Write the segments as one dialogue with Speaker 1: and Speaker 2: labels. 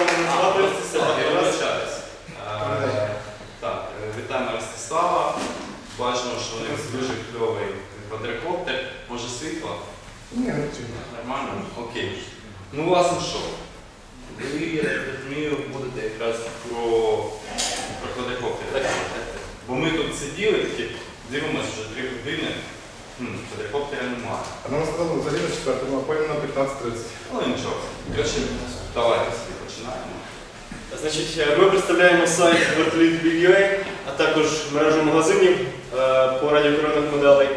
Speaker 1: Ростислав.
Speaker 2: Ростислав, я вибачаюсь. Е, Так, е, вітаємо Ростислава. Бачимо, що у них дуже кльовий квадрокоптер. Може світло?
Speaker 3: Ні, не чую.
Speaker 2: Нормально? Окей. Ну, власне, що? Ви, я так розумію, будете якраз про, про квадрокоптер. Так? Бо ми тут сиділи такі, дивимося вже три години. Хм, квадрокоптера немає.
Speaker 3: А нам сказали взагалі на четвертому, а потім на 15.30.
Speaker 2: Ну нічого. Коротше, давайте собі починаємо.
Speaker 1: Значить, е, ми представляємо сайт Vertolite.ua, а також мережу магазинів е, по радіокеровних моделей.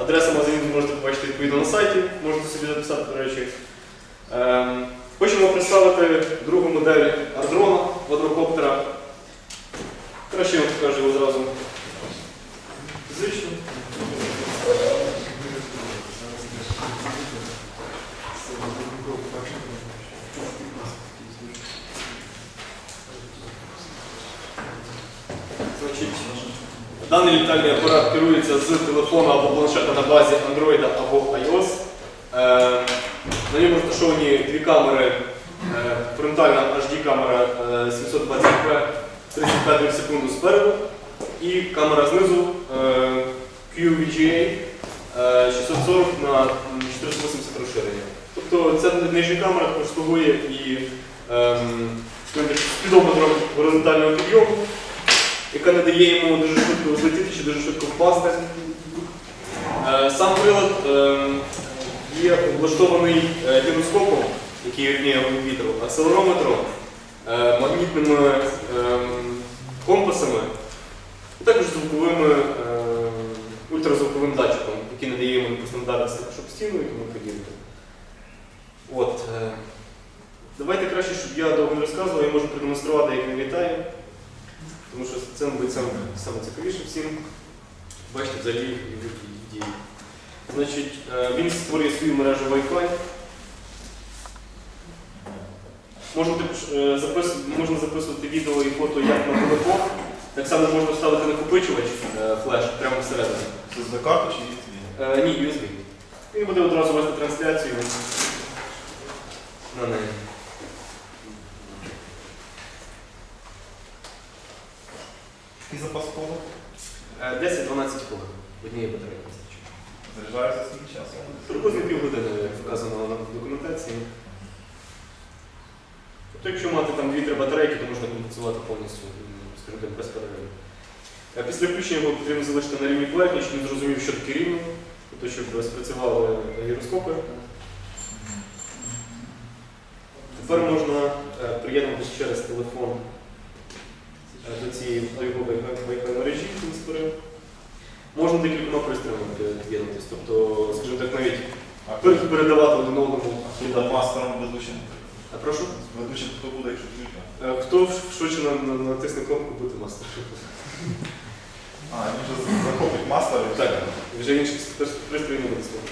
Speaker 1: Адреса магазинів ви можете побачити відповідно на сайті, можете собі записати, до речі. Ем, Хочемо представити другу модель ардрона, квадрокоптера. Краще я вам покажу його зразу фізично. Значить, даний літальний апарат керується з телефона або планшета на базі Android або iOS. Е, на ньому розташовані дві камери. Е, фронтальна HD-камера е, 720p 30 кадрів в секунду спереду і камера знизу е, QVGA е, 640 на 480 розширення. Тобто ця нижня камера також слугує і ем, спідометром горизонтального підйому яка не дає йому дуже швидко злетіти чи дуже швидко впасти. Е, Сам прилад е, є облаштований е, гіроскопом, який відміє вітру, акселерометром, магнітними компасами, і також звуковими ультразвуковим датчиком, який надає йому вдаритися щоб стіну і тому подібне. Давайте краще, щоб я довго не розказував, я можу продемонструвати, як він літає. Тому що це, мабуть, саме, саме цікавіше всім. Бачите, взагалі їх дії. Значить, е, він створює свою мережу Wi-Fi. Можна, е, запис- можна записувати відео і фото як на телефон. Так само можна вставити накопичувач е, флеш прямо всередину.
Speaker 4: Це за карту чи USB?
Speaker 1: Ні, USB. Він буде одразу вести трансляцію на неї.
Speaker 4: Який запас коду?
Speaker 1: Е, 10-12 хвилин. Однієї батареї вистачить.
Speaker 4: Заряджається скільки часу?
Speaker 1: Приблизно півгодини як вказано на документації. Тобто, якщо мати там 2-3 батарейки, то можна компенсувати повністю, м, скажімо так, без перериву. Е, Після включення його потрібно залишити на рівні поверхні, щоб він зрозумів, що таке рівно, тобто, щоб спрацювали гіроскопи. Тепер можна е, приєднатися через телефон до цієї мережі, яку він створив. Можна декількома пристроями під'єднатися, тобто, скажімо так, навіть передавати один одному.
Speaker 4: хто мастером ведучим?
Speaker 1: А прошу?
Speaker 4: Ведучим хто буде, якщо тільки?
Speaker 1: Е, Хто швидше на- на- натисне кнопку бути мастером?
Speaker 4: А, він вже захопить мастер
Speaker 1: Так. Вже інших пристроїв не доступно.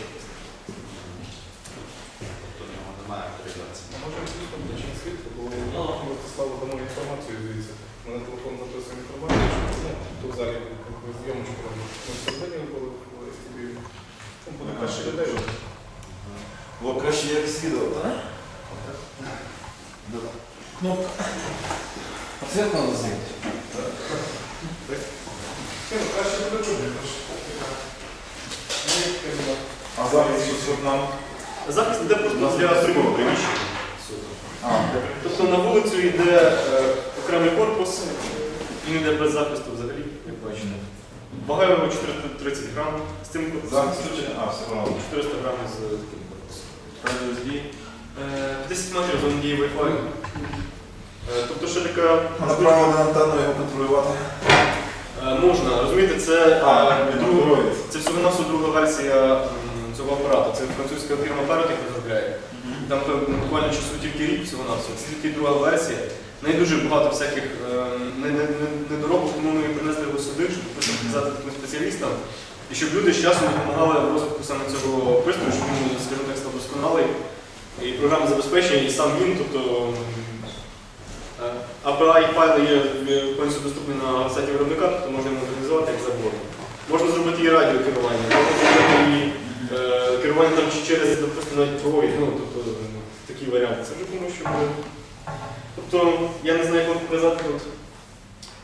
Speaker 2: Тобто в нього немає авторизації.
Speaker 3: Може, світло, чи не світло, бо ну, Ростиславу дамо інформацію, дивіться. У мене телефон записує інформацію, що ну, тут в залі коли зйомочку робимо. Ми всередині були в студії. Там буде краще людей.
Speaker 4: Було краще як відео, так?
Speaker 5: Кнопка. Подсветку надо сделать.
Speaker 3: Ні, ну, краще буде чути. Ну, як
Speaker 4: А зараз що нам?
Speaker 1: Захист йде просто для другого приміщення. Тобто на вулицю йде е, окремий корпус, він йде без захисту взагалі, як бачите. Вага його 430 грам, з цим корпусом
Speaker 4: чи? А, все одно.
Speaker 1: 400 грам з таким корпусом.
Speaker 2: Радіо USB.
Speaker 1: Е, 10 метрів за надії Wi-Fi. Е, Тобто ще така
Speaker 4: А направо на антенну його контролювати.
Speaker 1: Е, можна, розумієте, це,
Speaker 4: А,
Speaker 1: е, друга-
Speaker 4: Android.
Speaker 1: це всього навсього друга версія м, цього апарату. Це французька фірма Parrot розробляє. Там буквально часу тільки рік всього навсього. Це тільки друга версія. В неї дуже багато всяких не- не- не- недоробок, тому ми принесли його сюди, щоб показати таким спеціалістам. І щоб люди з часом допомагали в розвитку саме цього пристрою, щоб він, скажімо так, став досконалий. І програмне забезпечення, і сам він, тобто е, API файли є е, повністю доступні на сайті виробника, тобто можна його організувати як завгодно. Можна зробити і радіокерування, можна зробити і е, керування там чи через, допустимо, навіть проводять, ну, тобто м, такі варіанти. Це вже тому, що буде. Тобто я не знаю, як вам показати тут.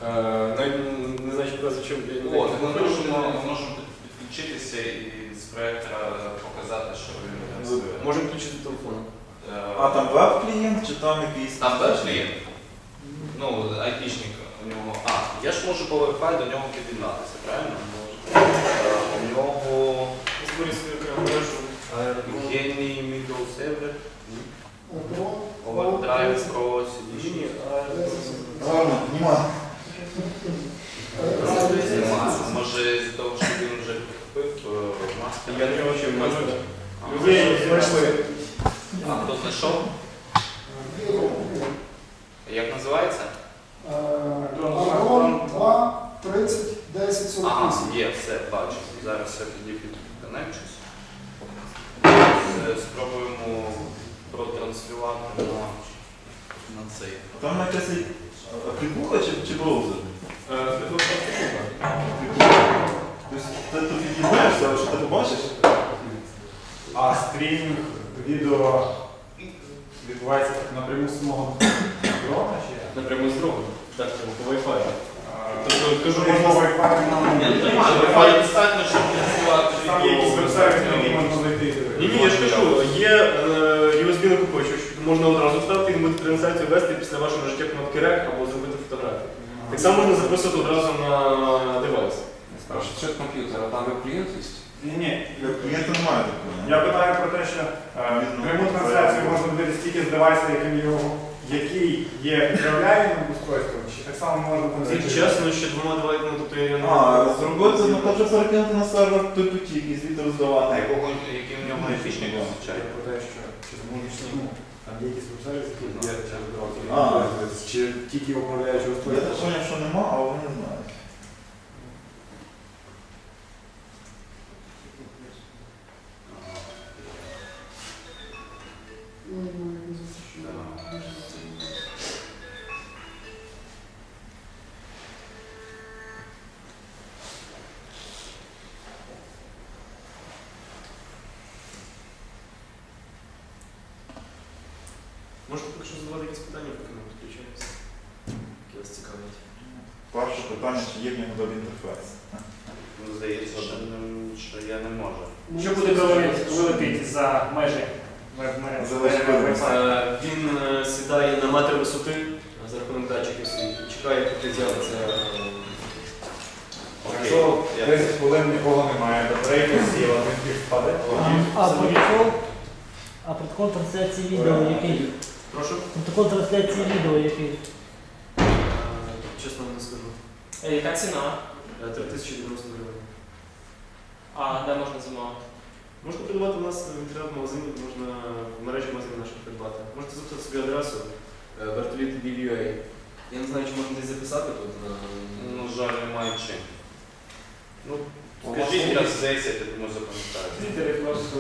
Speaker 1: Е, навіть не знаю, що показати, чим я не знаю,
Speaker 2: ми можемо, можемо підключитися і з проектора показати, що він працює.
Speaker 1: Можемо включити телефон.
Speaker 2: Е,
Speaker 4: А там веб-клієнт чи там якийсь?
Speaker 2: Там веб клієнт? Ну, айтішник у нього. А, я ж можу по Wi-Fi до нього під'єднатися, правильно? Е, У нього
Speaker 1: Створюю свою окрему мережу.
Speaker 2: геній middle server,
Speaker 6: Ого.
Speaker 2: overdrive pro
Speaker 1: Ні, ні,
Speaker 2: CD.
Speaker 1: а
Speaker 4: Ладно, нема.
Speaker 2: Нема. Може, з того, що він вже купив мастер.
Speaker 1: я не бачив мастера.
Speaker 2: А,
Speaker 1: Є, знайшли.
Speaker 2: А хто знайшов? Як називається?
Speaker 6: Аргон 2, 30, 10, 48.
Speaker 2: Ага, є, все, бачу. Зараз я тоді підконекчусь. Е, Спробуємо протранслювати на, на цей.
Speaker 4: Там якась аплікуха чи, чи браузер?
Speaker 1: Е, це тут така.
Speaker 4: Тобто ти тут від'єднаєшся, але що ти побачиш?
Speaker 7: А стрімінг відео відбувається напряму з мого дрона чи як?
Speaker 1: Напряму з другом. Так, по Wi-Fi. Тобто, кажу, можна...
Speaker 7: Wi-Fi нам
Speaker 2: Wi-Fi достатньо, щоб працювати.
Speaker 7: там є якісь веб-сайти, на які можна знайти.
Speaker 1: Ні, ні, я ж кажу, є е, USB накопичувач, можна одразу вставити, буде трансляцію вести після вашого життя кнопки REC або зробити фотографію. Так само можна записувати одразу на девайс.
Speaker 5: Спрашивают, что это а там веб-клиент есть?
Speaker 7: Ні, ні.
Speaker 4: Клієнта немає такого.
Speaker 7: Я питаю про те, що е, пряму трансляцію можна дивитися тільки з девайса, яким його, який є підправляємим устройством, чи так само можна там
Speaker 1: Ці чесно, ще двома девайсами, тобто я не
Speaker 4: А, зробити, ну там вже перекинути на сервер PPT, який звідти роздавати.
Speaker 2: якого, який в нього фішник
Speaker 7: Я
Speaker 2: означає?
Speaker 7: про те, що чи зможеш ну, там є якісь веб-сайти, які є через
Speaker 4: А.
Speaker 7: чи тільки управляючи
Speaker 4: Я так
Speaker 7: устройство.
Speaker 4: зрозумів, що нема, а вони не знають. Чи є в нього веб-інтерфейс.
Speaker 2: Ну, Здається, що, що я не можу.
Speaker 8: Що буде коли вилетить за межі веб-мережі?
Speaker 1: Е, Він е, сідає на метр висоти за рахунок датчиків і чекає, поки з'явиться. е,
Speaker 7: Якщо
Speaker 2: Я-
Speaker 7: 10 хвилин нікого немає, батарейка сіла, він впаде.
Speaker 9: А протокол? А протокол трансляції відео який?
Speaker 1: Прошу.
Speaker 9: Протокол трансляції відео який?
Speaker 1: Чесно не скажу.
Speaker 8: Е, Яка ціна?
Speaker 1: Е, 3090 гривень.
Speaker 8: А де можна замовити?
Speaker 1: Можна придбати у нас в інтернет-магазині, можна в мережі магазинів наших придбати. Можете записати собі адресу е, вертоліт BVUA. Я не знаю, чи можна десь записати тут. на-
Speaker 2: Ну, жаль, немає чим. Ну, скажіть раз 10, я думаю, запам'ятаю.
Speaker 7: Твіттері просто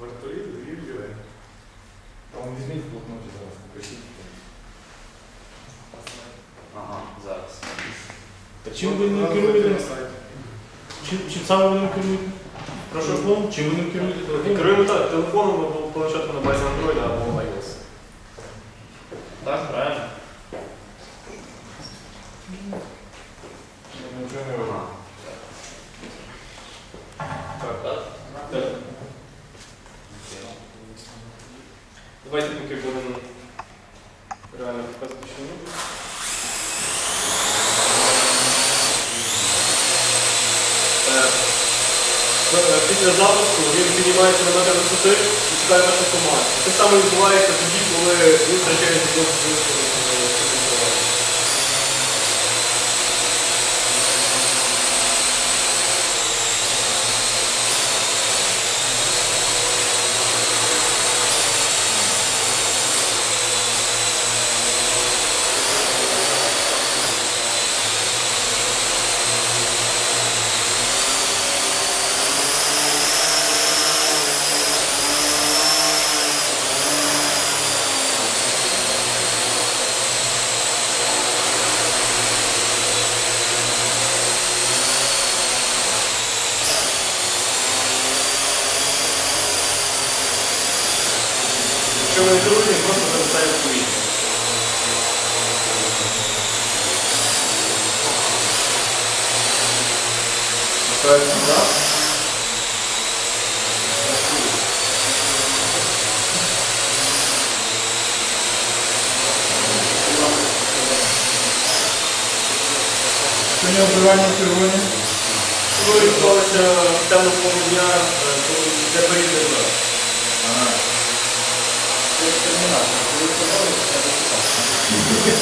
Speaker 1: Вертоліт BVUA.
Speaker 7: Там візьміть в блокноті зараз, напишіть.
Speaker 2: Ага, зараз.
Speaker 1: Чим ви не керуєте? Чим, чим саме ви ним керуєте? Прошу, чим ви ним керуєте? Керуємо так, телефоном або планшетом на базі Android або
Speaker 4: Ставиться назад.
Speaker 7: Сьогодні обривання червоні.
Speaker 1: Коли відбувалося темно полу дня, е, то йде період назад.
Speaker 4: Ага. Це ж термінатор. Коли сказали, це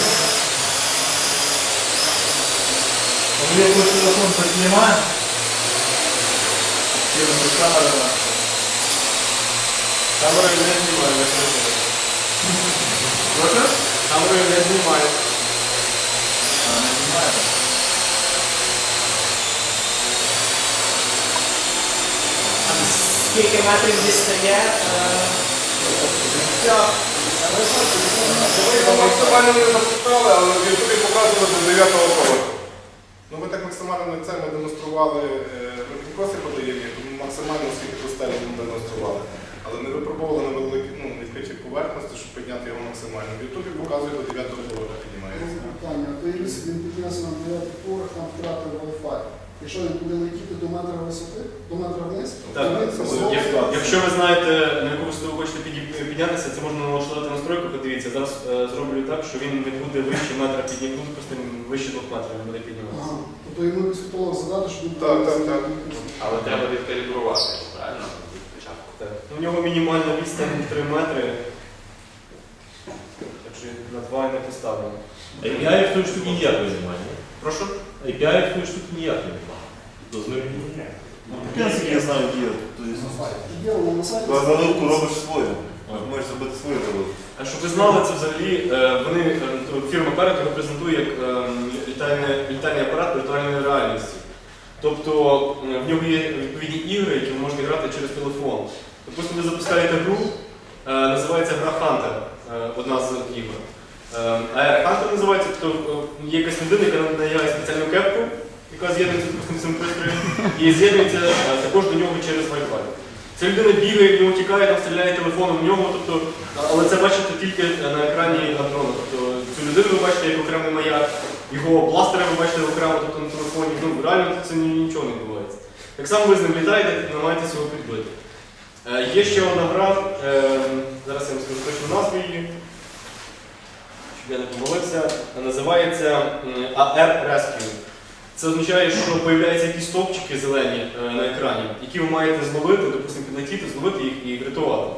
Speaker 5: Коли якийсь телефон піднімає,
Speaker 9: Скільки метрів дістає?
Speaker 3: Ми максимально не запускали, але в Ютубі показували до 9 поверху. Ну ми так максимально не це ми демонстрували, е, ми підкоси подаємо, максимально скільки простелі ми демонстрували. Але не випробовували на великі, ну, відкритій поверхності, щоб підняти його максимально. В Ютубі показує до 9 поверху піднімається.
Speaker 6: Питання. То Ірис, він піднявся на 9 поверх, там втратив Wi-Fi. Якщо він буде летіти до метра висоти, до метра вниз,
Speaker 1: Так,
Speaker 6: то він знову-
Speaker 1: Як- Якщо ви знаєте, на яку висоту ви хочете піднятися, це можна налаштувати настройку, подивіться. Зараз е, зроблю так, що він не буде вище метра піднімати, просто вище двох метрів не буде підніматися.
Speaker 6: Тобто йому психолог задати, щоб він
Speaker 3: Так, так, так.
Speaker 2: Але треба відкалібрувати, правильно? Спочатку.
Speaker 1: Так. У нього мінімальна відстань 3 метри. Так що на 2 не поставлено.
Speaker 10: API в той штуці ніякої немає.
Speaker 1: Прошу?
Speaker 10: API в той штуці ніякої немає. Дозволь.
Speaker 4: Я знаю, є.
Speaker 6: Є воно на сайті.
Speaker 4: Заливку робиш свою. Можеш зробити свою заливку.
Speaker 1: А щоб ви знали, це взагалі е, вони е, фірма Перед його презентує як е, літальний апарат віртуальної реальності. Тобто в нього є відповідні ігри, які можете грати через телефон. Допустимо, ви запускаєте гру, е, називається гра Hunter, е, одна з ігор. Е, Hunter називається, тобто є якась людина, яка надягає спеціальну кепку, яка з'єднується з цим пристроєм, і з'єднується також до нього через Wi-Fi. Ця людина бігає, в нього тікає, там стріляє телефоном в нього, тобто, але це бачите тільки на екрані дрона. Тобто цю людину ви бачите як окремий маяк, його бластери ви бачите окремо тобто, на телефоні. Ну, реально це нічого не відбувається. Так само ви з ним літаєте намагаєтесь його підбити. Е, є ще одна гра, е, зараз я вам скажу точну назву її, щоб я не помилився, називається AR Rescue. Це означає, що появляються якісь стовпчики зелені е, на екрані, які ви маєте зловити, допустимо, підлетіти, зловити їх і врятувати.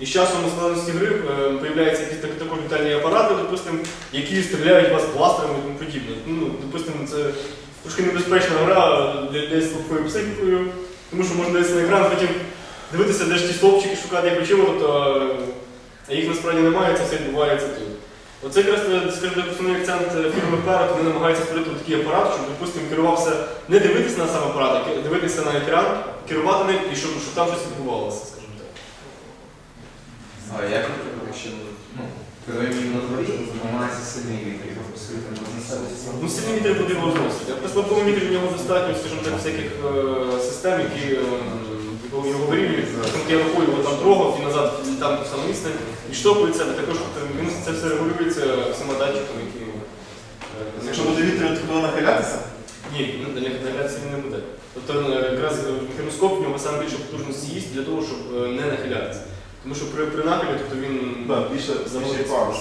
Speaker 1: І з часом у складності гри е, появляються якісь так, також літальні апарати, допустимо, які стріляють вас бластерами і тому подібне. Ну, допустимо, це трошки небезпечна гра для, для слабкою психікою, тому що можна дивитися на екран, потім дивитися, де ж ті стовпчики, шукати як очима, тобто, е, а їх насправді немає, це все відбувається тут. Оце якраз, е, скажімо, основний акцент е, фірми Перед, вони намагаються створити такий апарат, щоб, допустимо, керувався не дивитися на сам апарат, а дивитися на екран, керувати ним і щоб, щоб там щось відбувалося,
Speaker 5: а як якщо ну, коли він на дворі займається сильний вітер, його пустити можна себе
Speaker 1: Ну, сильні вітри буде його зносити. А при слабкому вітрі в нього достатньо, скажімо так, всяких е, систем, які е, його- його вирівнюють. Там я рукою його там трогав і назад там ту саму відстань, і штовхується, також е, він це все регулюється всіма датчиками, які. е,
Speaker 4: Якщо буде вітер, то буде нахилятися?
Speaker 1: Ні, нахилятися він не буде. Тобто е, якраз гіроскоп в нього саме більше потужності їсть для того, щоб е, не нахилятися. Тому що при, при нахилі тобто він
Speaker 4: Так, більше більше
Speaker 1: заводиться.
Speaker 4: парус.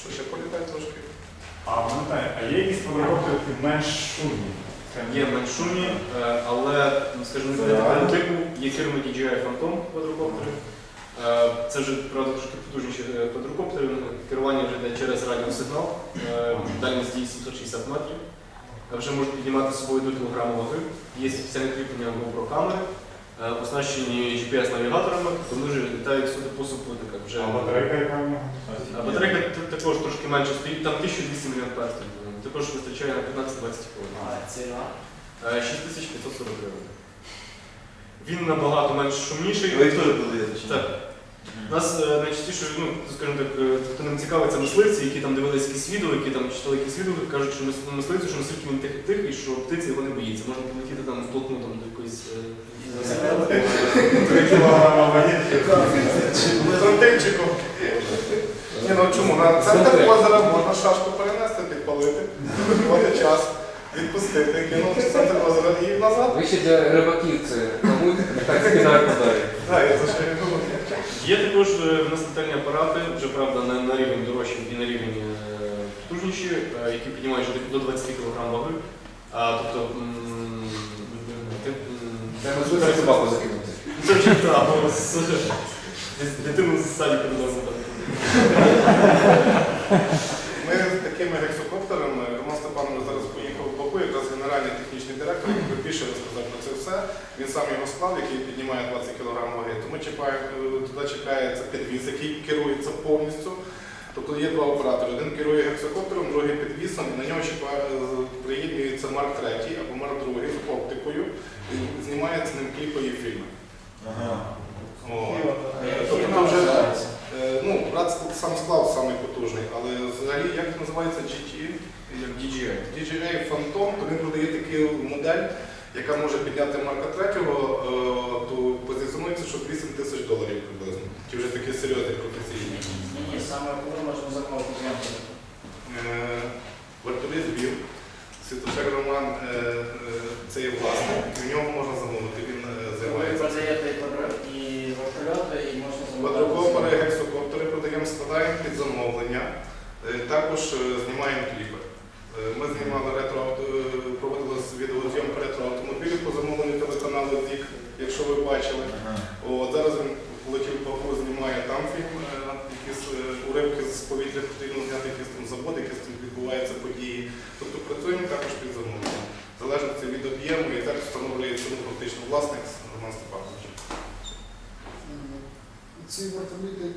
Speaker 3: Що ще політай трошки?
Speaker 7: А пам'ятаю, а є якісь квадрокоптери менш шумні?
Speaker 1: Є менш шумні, е, але, ну, скажімо, не такого типу є фірми DJI Phantom квадрокоптери. Е, Це вже правда трошки потужніші е, квадрокоптери. Керування вже йде через радіосигнал, е, дальність дії 760 метрів. Е, Вже можуть піднімати з собою до кілограму ваги. Є спеціальне кріплення GoPro камери, е, оснащені GPS-навігаторами, вони вже літають сюди по супутниках. Вже
Speaker 7: А батарейка яка в нього?
Speaker 1: а батарейка т- також трошки менше стоїть, там 1200 мАh стоїть. Також вистачає на 15-20 хвилин.
Speaker 9: Ціна.
Speaker 1: Е, 6540 гривень. Він набагато менш шумніший.
Speaker 4: Ви їх теж продаєте чи ні?
Speaker 1: Так. Нас е, найчастіше, ну, скажімо так, е, хто нам цікавиться мисливці, які там дивились якісь відео, які там читали якісь відео, кажуть, що мис- мисливці, що наскільки він тих, тих і що птиця його не боїться. Можна полетіти там втолкну там до якоїсь. е,
Speaker 7: Три кілограма ваги.
Speaker 3: Трантинчиком. Ні, ну чому? На центр озера можна шашку перенести, підпалити, врятувати час, відпустити, кинути в центр озера і назад.
Speaker 5: Ви ще для рибаків це тому так скидають подалі.
Speaker 3: Так, я за що і говорю.
Speaker 1: Є також е, в нас літальні апарати, вже правда на, на рівень дорожчі і на рівень е, потужніші, е, які піднімають до 20 кг ваги. А, тобто,
Speaker 5: собаку закинути.
Speaker 1: Дитину з додому. там.
Speaker 3: Ми з такими гексокоптерами, Роман Степанович зараз поїхав в Баку, якраз генеральний технічний директор, більше розказав про це все. Він сам його склав, який піднімає 20 кг ваги. Тому чіпає, е, туди чекається підвіз, який керується повністю. Тобто є два оператори. Один керує гексокоптером, другий підвісом, і на нього е, Марк 3 або Марк 2 з оптикою, і знімається ним кліпові фільми. О. Тобто вже Е, Ну, брат сам склад самий потужний, але взагалі як називається GT, як DJI. DJI Phantom, то він продає таку модель, яка може підняти Марка 3, то позиціонується, що 8 тисяч доларів приблизно. Ті вже такі серйозні професійні.
Speaker 4: Ні, ні, саме коли можна замовити.
Speaker 3: Е, Вертоліт Львів, Святошек Роман, е, е, це є власник, в нього можна замовити, він е,
Speaker 4: Ви
Speaker 3: займається.
Speaker 4: продаєте і і вертольоти, і можна замовити.
Speaker 3: Квадрокоптери, гексокоптери продаємо, складаємо під замовлення, Е, також е, знімаємо кліпи. Е, Ми знімали ретро, е, проводили відеозйомку ретро автомобілів по замовленню телеканалу ЗІК, якщо ви бачили. От, зараз він полетів в Баку, знімає там фільм, е, якісь е, уривки з повітря потрібно заводи, якісь відбуваються події. Тобто працюємо також під замовленням. Залежно це від об'єму і так встановлює ціну фактично власник Роман Степанович.
Speaker 6: Е, Ці вертоліти, е,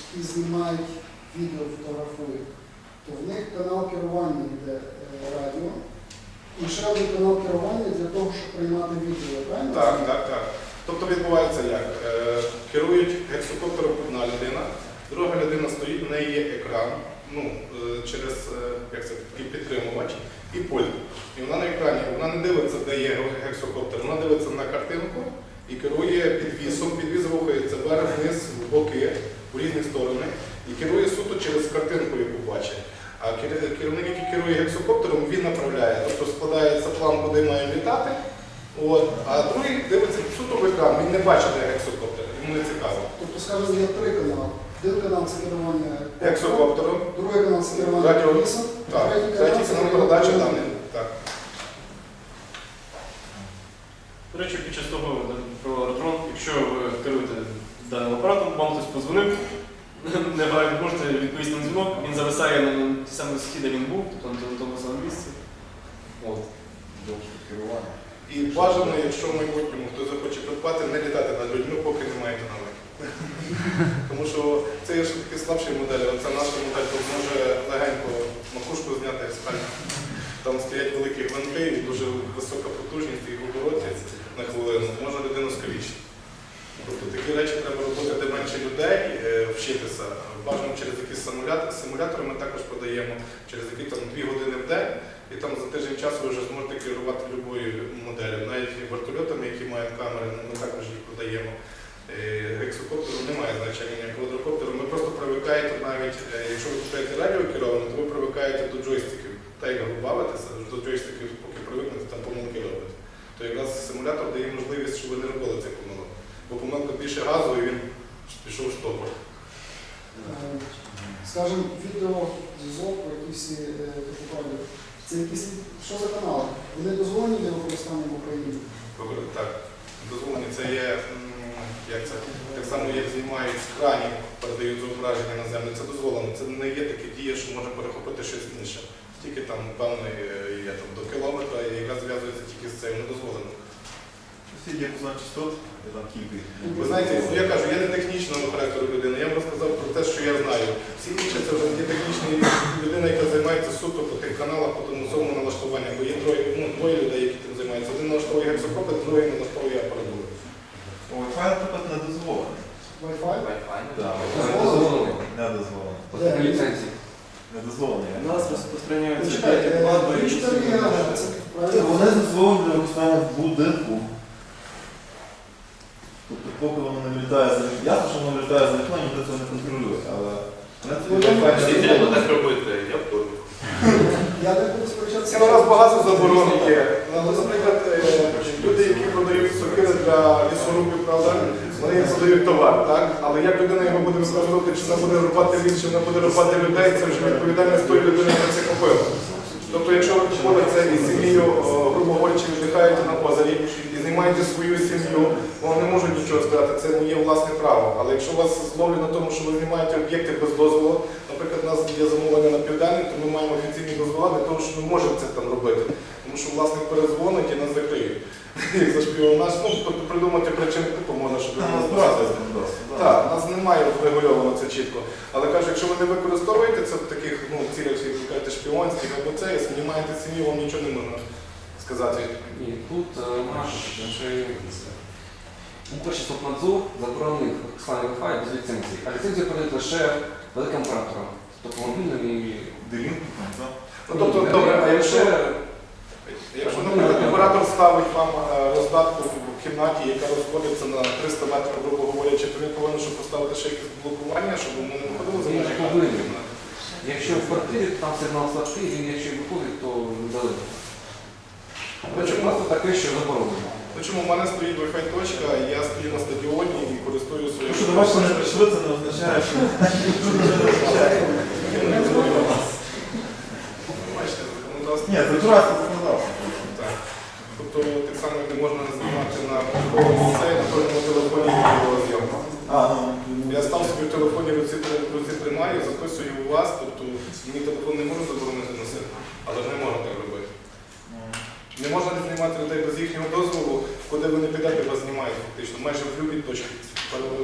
Speaker 6: які знімають відео, фотографують, то в них канал керування йде е, радіо. І ще один канал керування для того, щоб приймати відео, правильно?
Speaker 3: Так, так, так. Тобто відбувається як? Е, керують гексокоптером одна людина, друга людина стоїть, в неї є екран, ну, через е, як це, підтримувач і пульт. І вона на екрані, вона не дивиться, де є гексокоптер, вона дивиться на картинку і керує підвісом. Підвіз рухається вверх, вниз, в боки, в різні сторони. І керує суто через картинку, яку бачить. А керівник, який керує гексокоптером, він направляє. Тобто складається план, куди має літати. От, а другий дивиться суто в екран, він не бачить де гексокоптер, йому не цікаво.
Speaker 6: Тобто, скажімо, є три канали. Один канал це керування
Speaker 3: Гексокоптером,
Speaker 6: другий це
Speaker 3: Радіо. так,
Speaker 6: третій
Speaker 3: канал передачі даних. Так.
Speaker 1: До речі, під час того е, про аеродрон, якщо ви керуєте даним апаратом, вам хтось подзвонив, не можете відповісти на дзвінок, він зависає на ті самі висоті, де він був, тобто на тому самому місці. От.
Speaker 3: І бажано, якщо в майбутньому хтось захоче придбати, не літати над людьми, поки не маєте навик. Тому що це є ще такі слабші моделі. Оце наша модель тут може легенько макушку зняти як спальня. Там стоять великі гвинти і дуже висока потужність і в обороті на хвилину. Може людину скалічити. Тобто такі речі треба робити, де менше людей, е, вчитися. Бажано через якісь симулятори. Симулятори ми також подаємо, через які там дві години в день. І там за тиждень часу ви вже зможете керувати будь-якою моделлю. Навіть вертольотами, які мають камери, ми також їх подаємо. Е, Гексокоптеру немає значення квадрокоптеру. Ми просто привикаєте навіть, е, якщо ви купуєте радіокероване, то ви привикаєте до джойстиків. Та як ви бавитеся, до джойстиків, поки привикнете, там помилки робите. То якраз симулятор дає можливість, щоб ви не робили цих помилок. Бо помилка більше газу і він пішов в штопор.
Speaker 6: Е, Скажімо, відеозв'язок, якісь е, технології. Це якісь що за канали? Вони дозволені для використання в Україні?
Speaker 3: Так, дозволені. Це є, як це, так само як знімають з кранів, передають зображення на землю, це дозволено. Це не є таке дія, що може перехопити щось інше. Тільки там певний е, є там, до кілометра, і яка зв'язується тільки з цим, не дозволено.
Speaker 10: Скільки я частот, я там кілька.
Speaker 3: Ви знаєте, я кажу, я не технічного характеру людини, я вам розказав про те, що я знаю. Всі інші це вже є технічні людина, яка займається суто по тих каналах, по тому самому налаштуванню. Бо є троє, ну, двоє людей, які тим займаються. Один налаштовує гексокопит, другий налаштовує апаратуру.
Speaker 10: Wi-Fi, наприклад, не дозволений.
Speaker 6: Wi-Fi Wi-Fi?
Speaker 2: Wi-Fi.
Speaker 10: Так,
Speaker 6: Дозволено?
Speaker 10: не дозволено.
Speaker 6: Де?
Speaker 5: ліцензії.
Speaker 10: Не дозволено.
Speaker 1: У нас розпространяються
Speaker 6: Чекайте,
Speaker 1: 5 Вт,
Speaker 6: е, 3-4 ГГц, це
Speaker 10: Це Вони
Speaker 6: правильно?
Speaker 10: дозволені для використання в будинку. Тобто поки воно не вилітає за вікно, ясно, що воно вилітає за вікно, ніхто цього не контролює, але вони
Speaker 6: Ну,
Speaker 10: тобі
Speaker 6: я
Speaker 10: Wi-Fi
Speaker 6: думаю,
Speaker 10: не
Speaker 2: Всі треба
Speaker 10: дозволені.
Speaker 2: так робити, я б тут.
Speaker 6: Я не буду сперечатися.
Speaker 3: Це у нас багато заборон є. Ну, Наприклад, е, люди, які продають сокири для лісорубів, правда, вони їм продають товар, так? Але як людина його використовувати, чи вона буде рубати ліс, чи вона буде рубати людей, це вже відповідальність тої людини, яка це купила. Тобто, якщо ви це із сім'єю, о, грубо говорячи, віддихаєте на озері і знімаєте свою сім'ю, вони не можуть нічого сказати, це не є власне право. Але якщо вас зловлять на тому, що ви знімаєте об'єкти без дозволу, наприклад, у нас є замовлення на південний, то ми маємо офіційні дозволи для того, що ми можемо це там робити. Тому що власник перезвонить і нас закриють. Як за шпіонаж, ну, тобто придумати причини типу можна, щоб не
Speaker 10: розбиратися
Speaker 3: так, у нас немає врегульовано це чітко. Але кажу, якщо ви не використовуєте це в таких ну, цілях, як ви кажете, шпіонських або це, і знімаєте сім'ю, вам нічого не можна сказати.
Speaker 5: Ні, тут е, наш ну, перший соцнадзор заборонив використання Wi-Fi без ліцензії, а ліцензію подають лише великим операторам, тобто мобільним і
Speaker 10: Делінку, так?
Speaker 3: Ну, тобто, добре, а якщо,
Speaker 5: лише
Speaker 3: якщо наприклад, оператор ставить вам е, роздатку в кімнаті, яка розходиться на 300 метрів, грубо говорячи, то він повинен щоб поставити ще якесь блокування, щоб ми не виходили за межі кімнати.
Speaker 5: Якщо в квартирі там сигнал слабкий, він якщо виходить, то це просто таке, що заборонено.
Speaker 3: Ну чому в мене стоїть Wi-Fi точка, я стою на стадіоні і користуюся своєю.
Speaker 10: Що до вас не прийшли, це не означає, що це не означає. Ні, це дурацьке законодавство.
Speaker 3: Так. Тобто так само як не можна знімати на прихованому цей, на кожному телефоні відеозйомку.
Speaker 10: Ну,
Speaker 3: Я став собі в телефоні руці, руці тримаю, записую у вас, тобто мій телефон не можу заборонити носити, але ж не можна так робити. Не можна не знімати людей без їхнього дозволу, куди ви не підете, вас знімають фактично. Майже в любій точці.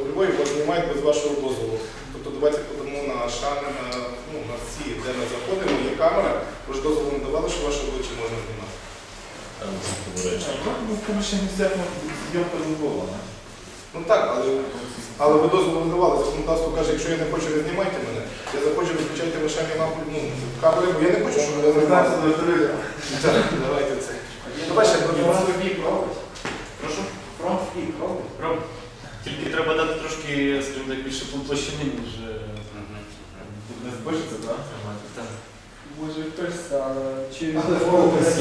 Speaker 3: У Львові вас знімають без вашого дозволу. Тобто давайте подамо на шани, на, ну, на всі, де ми заходимо, є камера, ви ж дозволу не давали, що ваше обличчя можна знімати.
Speaker 10: Ну, в поміщенні місцях ну, зйомка дозволена.
Speaker 3: Ну так, але, але ви дозволу не давали. Законодавство каже, якщо я не хочу, не знімайте мене. Я заходжу, виключайте мишені лампу, ну, камери, бо я не хочу, щоб ви
Speaker 10: Звертаємося
Speaker 3: знімали. Так, давайте це. Ну, бачите, про
Speaker 8: Фронт-фік робить.
Speaker 1: Прошу?
Speaker 8: Фронт-фік робить.
Speaker 1: Роб. Тільки треба дати трошки, скажімо так, більше площини, ніж. е,
Speaker 10: не збишеться, так?
Speaker 8: Може хтось, але чи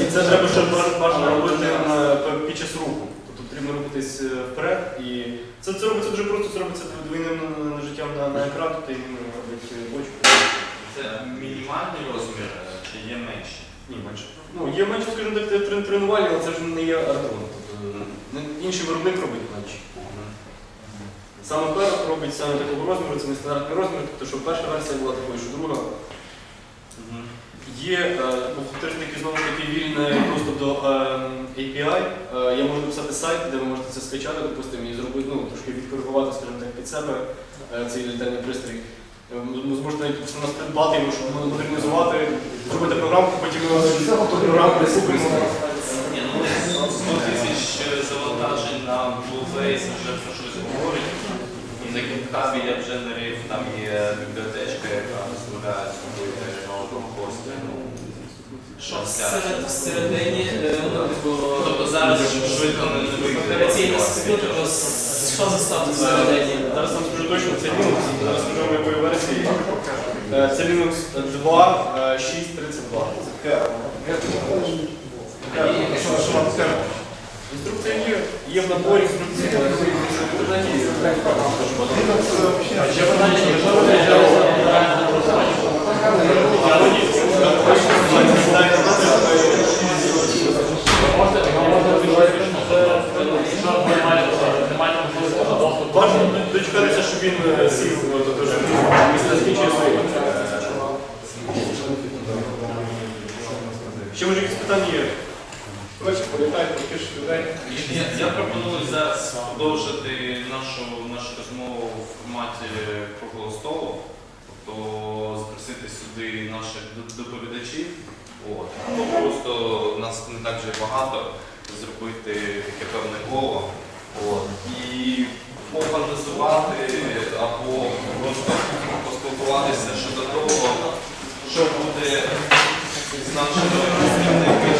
Speaker 1: І це треба ще бажано робити на- під час руху. Тобто потрібно рухатись е, вперед. І це, це робиться дуже просто, це робиться двійним е, нажиттям на, на екран, тобто він робить е, бочку.
Speaker 2: Це мінімальний розмір е, чи є менше?
Speaker 1: Ні, менше. Ну, є менше, скажімо так, трен- тренувальні, але це ж не є артрон. Тобто, не- інший виробник робить менше. Саме перед робить саме такого розміру, це не стандартний розмір, тобто, що перша версія була такою, що друга. Є е, ну, характеристики знову ж таки вільний доступ до е, API. Е, я можу написати сайт, де ви можете це скачати, допустимо, і зробити, ну, трошки відкоригувати, скажімо так, під себе е, цей літальний пристрій. Е, Ви зможете навіть нас придбати щоб модернізувати, зробити програмку, потім ми програмку купимо.
Speaker 2: Ні, ну 100 тисяч завантажень на Bluebase вже про щось говорить. І на GitHub я вже нарив, там є бібліотечка, яка дозволяє зробити компости.
Speaker 11: Що всеред- всередині, е, ну, типу,
Speaker 2: Тобто зараз швидко не
Speaker 11: операційна система, типу, що за всередині?
Speaker 1: Зараз вам скажу точно, це Linux, зараз скажу якої версії. Е, Це Linux 2, е, 6.32. Інструкція є, є в наборі інструкції. Дочекатися, щоб він сів. Ще може якісь питання є?
Speaker 3: Коротше, політають трохи ж людей.
Speaker 2: Я, пропоную зараз продовжити нашу, нашу розмову в форматі круглого столу, тобто запросити сюди наших доповідачів. От. Ну, просто нас не так вже багато, зробити таке певне коло. І пофантазувати або просто поспілкуватися щодо того, що буде з нашими